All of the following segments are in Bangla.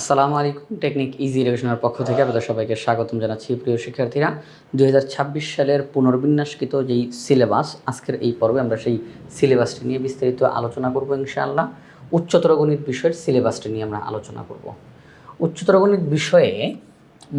আসসালামু আলাইকুম, টেকনিক ইজি রিভিশনের পক্ষ থেকে আপনাদের সবাইকে স্বাগতম জানাচ্ছি প্রিয় শিক্ষার্থীরা। দু হাজার ছাব্বিশ সালের পুনর্বিন্যাসকৃত যেই সিলেবাস, আজকের এই পর্বে আমরা সেই সিলেবাসটি নিয়ে বিস্তারিত আলোচনা করব ইনশাআল্লাহ। উচ্চতর গণিত বিষয়ের সিলেবাসটি নিয়ে আমরা আলোচনা করব। উচ্চতর গণিত বিষয়ে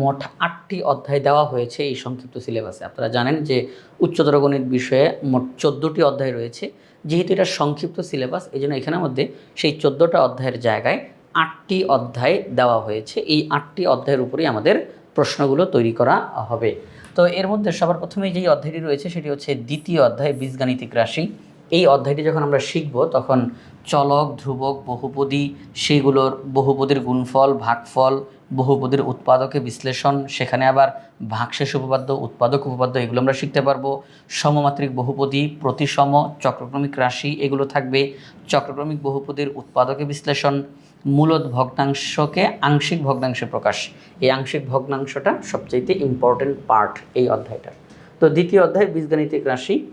মোট আটটি অধ্যায় দেওয়া হয়েছে এই সংক্ষিপ্ত সিলেবাসে। আপনারা জানেন যে উচ্চতর গণিত বিষয়ে মোট চোদ্দোটি অধ্যায় রয়েছে। যেহেতু এটা সংক্ষিপ্ত সিলেবাস এই জন্য এখানের মধ্যে সেই চোদ্দোটা অধ্যায়ের জায়গায় আটটি অধ্যায় দেওয়া হয়েছে। এই আটটি অধ্যায়ের উপরেই আমাদের প্রশ্নগুলো তৈরি করা হবে। তো এর মধ্যে সবার প্রথমে যেই অধ্যায়টি রয়েছে, সেটি হচ্ছে দ্বিতীয় অধ্যায়, বীজগাণিতিক রাশি। এই অধ্যায়টি যখন আমরা শিখব, তখন চলক, ধ্রুবক, বহুপদী, সেগুলোর বহুপদীর গুণফল, ভাগফল, বহুপদীর উৎপাদকে বিশ্লেষণ, সেখানে আবার ভাগশেষ উপপাদ্য, উৎপাদক উপপাদ্য এগুলো আমরা শিখতে পারব। সমমাত্রিক বহুপদী, প্রতিসম, চক্রক্রমিক রাশি এগুলো থাকবে। চক্রক্রমিক বহুপদীর উৎপাদকে বিশ্লেষণ, মূলত ভগ্নাংশকে আংশিক ভগ্নাংশে প্রকাশ। এই আংশিক ভগ্নাংশটা সবচাইতে ইম্পর্টেন্ট পার্ট এই অধ্যায়টার। তো দ্বিতীয় অধ্যায় বীজগাণিতিক রাশি।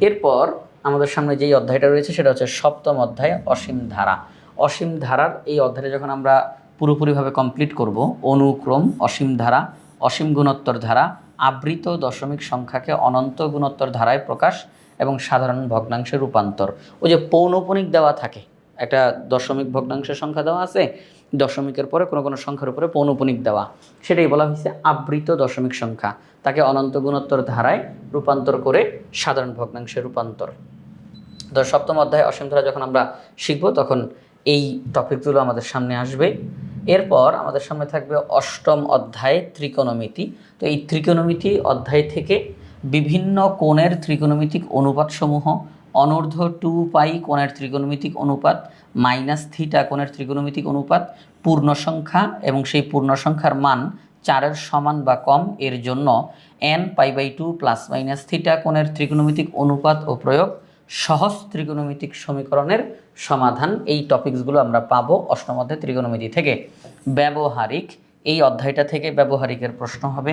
এরপর আমাদের সামনে যেই অধ্যায়টা রয়েছে সেটা হচ্ছে সপ্তম অধ্যায়, অসীম ধারা। অসীম ধারার এই অধ্যায়টা যখন আমরা পুরোপুরিভাবে কমপ্লিট করব, অনুক্রম, অসীম ধারা, অসীম গুণোত্তর ধারা, আবৃত দশমিক সংখ্যাকে অনন্ত গুণোত্তর ধারায় প্রকাশ এবং সাধারণ ভগ্নাংশে রূপান্তর। ওই যে পৌনপনিক দেওয়া থাকে, একটা দশমিক ভগ্নাংশের সংখ্যা দেওয়া আছে, দশমিকের পরে কোনো কোনো সংখ্যার উপরে পৌনপনিক দেওয়া। সেটাই বলা হয়েছে আবৃত দশমিক সংখ্যা। তাকে অনন্ত গুণোত্তর ধারায় রূপান্তর করে সাধারণ ভগ্নাংশে রূপান্তর। সপ্তম অধ্যায় অসীম ধারা যখন আমরা শিখব, তখন এই টপিকগুলো আমাদের সামনে আসবে। এরপর আমাদের সামনে থাকবে অষ্টম অধ্যায় ত্রিকোণমিতি। তো এই ত্রিকোণমিতি অধ্যায় থেকে বিভিন্ন কোণের ত্রিকোণমিতিক অনুপাতসমূহ, অনূর্ধ্ব টু পাই কোণের ত্রিকোণমিতিক অনুপাত মাইনাস থিটা কোণের ত্রিকোণমিতিক অনুপাত পূর্ণ সংখ্যা এবং সেই পূর্ণ সংখ্যার মান চারের সমান বা কম, এর জন্য n pi by two plus minus theta কোণের ত্রিকোণমিতিক অনুপাত ও প্রয়োগ সহজ ত্রিকোণমিতিক সমীকরণের সমাধান। এই টপিকসগুলো আমরা পাবো অষ্টম অধ্যায় ত্রিকোণমিতি থেকে। ব্যবহারিক, এই অধ্যায়টা থেকে ব্যবহারিকের প্রশ্ন হবে।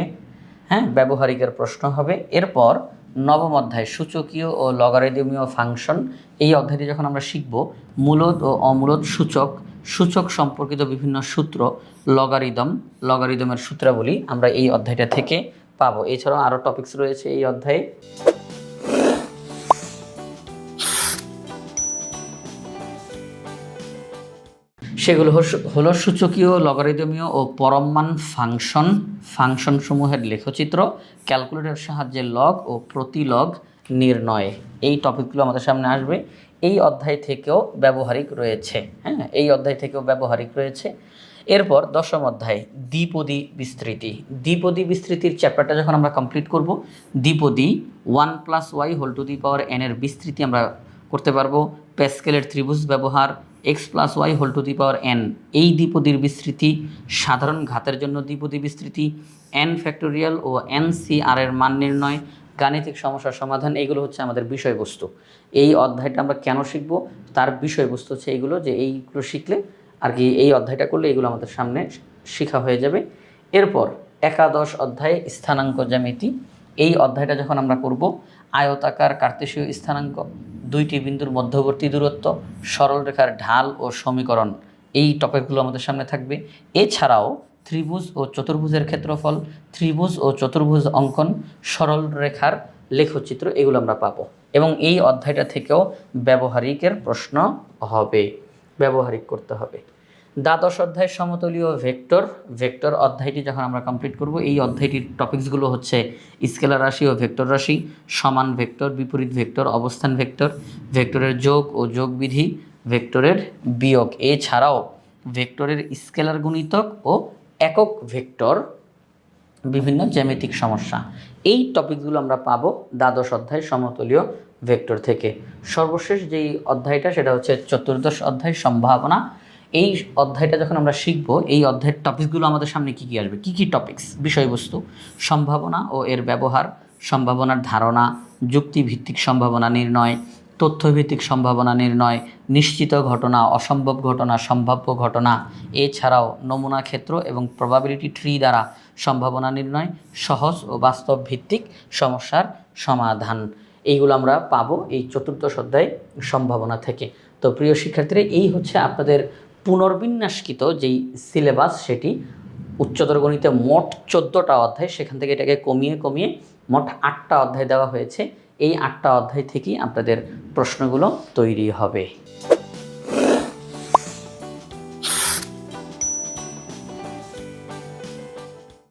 হ্যাঁ ব্যবহারিকের প্রশ্ন হবে। এরপর নবম অধ্যায়, সূচকীয় ও লগারিদমীয় ফাংশন। এই অধ্যায়টি যখন আমরা শিখব মূলত ও অমূলত সূচক সূচক সম্পর্কিত বিভিন্ন সূত্র, লগারিদম, লগারিদমের সূত্রাবলী আমরা এই অধ্যায়টা থেকে পাবো। এছাড়াও আরও টপিকস রয়েছে এই অধ্যায়ে। সেগুলো হলো সূচকীয়, লগারিদমীয় ও পরমমান ফাংশন। ফাংশনসমূহের লেখচিত্র, ক্যালকুলেটরের সাহায্যে লগ ও প্রতিলগ নির্ণয়। এই টপিকগুলো আমাদের সামনে আসবে। এই অধ্যায় থেকেও ব্যবহারিক রয়েছে হ্যাঁ? এই অধ্যায় থেকেও ব্যবহারিক রয়েছে। এরপর দশম অধ্যায়, দ্বিপদী বিস্তৃতি। দ্বিপদী বিস্তৃতির চ্যাপ্টারটা যখন আমরা কমপ্লিট করব, দ্বিপদী one plus y whole to the power n এর বিস্তৃতি আমরা করতে পারব। প্যাসকেলের ত্রিভুজ ব্যবহার x plus y whole to the power n, এই দ্বিপদীর বিস্তৃতি, সাধারণ ঘাতের জন্য দ্বিপদী বিস্তৃতি, এন ফ্যাক্টোরিয়াল ও এন সি আর এর মান নির্ণয়, গাণিতিক সমস্যার সমাধান, এগুলো হচ্ছে আমাদের বিষয়বস্তু। এই অধ্যায়টা আমরা কেন শিখব? তার বিষয়বস্তু হচ্ছে এইগুলো যে এইগুলো শিখলে আর কি এই অধ্যায়টা করলে এগুলো আমাদের সামনে শেখা হয়ে যাবে। এরপর একাদশ অধ্যায়ে, স্থানাঙ্ক জ্যামিতি। এই অধ্যায়টা যখন আমরা করব আয়তাকার কার্তেশীয় স্থানাঙ্ক দুইটি বিন্দুর মধ্যবর্তী দূরত্ব সরলরেখার ঢাল ও সমীকরণ, এই টপিকগুলো আমাদের সামনে থাকবে। এছাড়াও ত্রিভুজ ও চতুর্ভুজের ক্ষেত্রফল, ত্রিভুজ ও চতুর্ভুজ অঙ্কন, সরল রেখার লেখচিত্র, এগুলো আমরা পাবো। এবং এই অধ্যায়টা থেকেও ব্যবহারিকের প্রশ্ন হবে, ব্যবহারিক করতে হবে। দ্বাদশ অধ্যায় সমতলীয় ভেক্টর ভেক্টর অধ্যায়টি যখন আমরা কমপ্লিট করব, এই অধ্যায়টির টপিকসগুলো হচ্ছে স্কেলার রাশি ও ভেক্টর রাশি, সমান ভেক্টর, বিপরীত ভেক্টর, অবস্থান ভেক্টর, ভেক্টরের যোগ ও যোগবিধি ভেক্টরের বিয়োগ। এছাড়াও ভেক্টরের স্কেলার গুণিতক ও একক ভেক্টর, বিভিন্ন জ্যামিতিক সমস্যা। এই টপিকগুলো আমরা পাবো দ্বাদশ অধ্যায় সমতলীয় ভেক্টর থেকে। সর্বশেষ যেই অধ্যায়টা, সেটা হচ্ছে চতুর্দশ অধ্যায় সম্ভাবনা। এই অধ্যায়টা যখন আমরা শিখব, এই অধ্যায়ের টপিকসগুলো আমাদের সামনে কী কী আসবে? কী কী টপিকস বিষয়বস্তু, সম্ভাবনা ও এর ব্যবহার, সম্ভাবনার ধারণা, যুক্তিভিত্তিক সম্ভাবনা নির্ণয়, তথ্যভিত্তিক সম্ভাবনা নির্ণয়, নিশ্চিত ঘটনা, অসম্ভব ঘটনা, সম্ভাব্য ঘটনা, এছাড়াও নমুনা ক্ষেত্র এবং প্রবাবিলিটি ট্রি দ্বারা সম্ভাবনা নির্ণয়, সহজ ও বাস্তব ভিত্তিক সমস্যার সমাধান। এইগুলো আমরা পাবো এই চতুর্দশ অধ্যায় সম্ভাবনা থেকে। তো প্রিয় শিক্ষার্থীরা, এই হচ্ছে আপনাদের পুনর্বিন্যাসকৃত যেই সিলেবাস সেটি উচ্চতর গণিতে মোট চোদ্দোটা অধ্যায়, সেখান থেকে এটাকে কমিয়ে কমিয়ে মোট আটটা অধ্যায় দেওয়া হয়েছে। এই আটটা অধ্যায় থেকেই আপনাদের প্রশ্নগুলো তৈরি হবে।